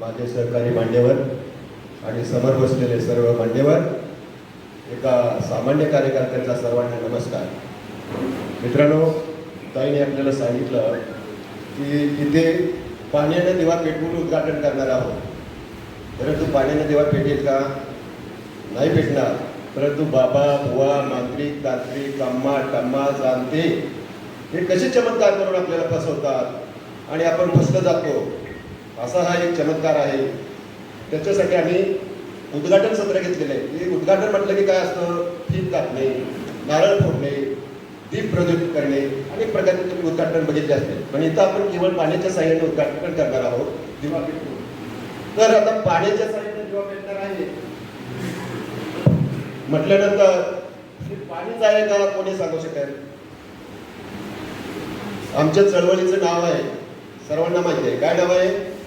माझे सहकारी मान्यवर आणि समोर बसलेले सर्व मान्यवर एका सामान्य कार्यकर्त्याचा सर्वांना नमस्कार. मित्रांनो ताईने आपल्याला सांगितलं की इथे पाण्याने दिवा पेटवून उद्घाटन करणार आहोत. परंतु पाण्याने दिवा पेटेल का? नाही पेटणार. परंतु बाबा बुवा मांत्रिक तांत्रिक अम्मा टम्मा जाणते हे कसे चमत्कार करून आपल्याला फसवतात? आणि आपण फसलं जातो. असा हा एक चमत्कार आहे. त्याच्यासाठी आम्ही उद्घाटन सत्र घेतलेलं आहे. उद्घाटन म्हटलं की काय असतं? फीत कापणे नारळ फोडणे दीप प्रज्वलित करणे अनेक प्रकारचे तुम्ही उद्घाटन बघितले असते. पण इथं आपण केवळ पाण्याच्या साह्याने उद्घाटन करणार आहोत. दिवा तर आता पाण्याच्या साह्याने दिवा पेटणार आहे. म्हटल्यानंतर पाणीच आहे का कोणी सांगू शकेल? आमच्या चळवळीचं नाव आहे. सर्वांना माहिती आहे. काय नाव आहे?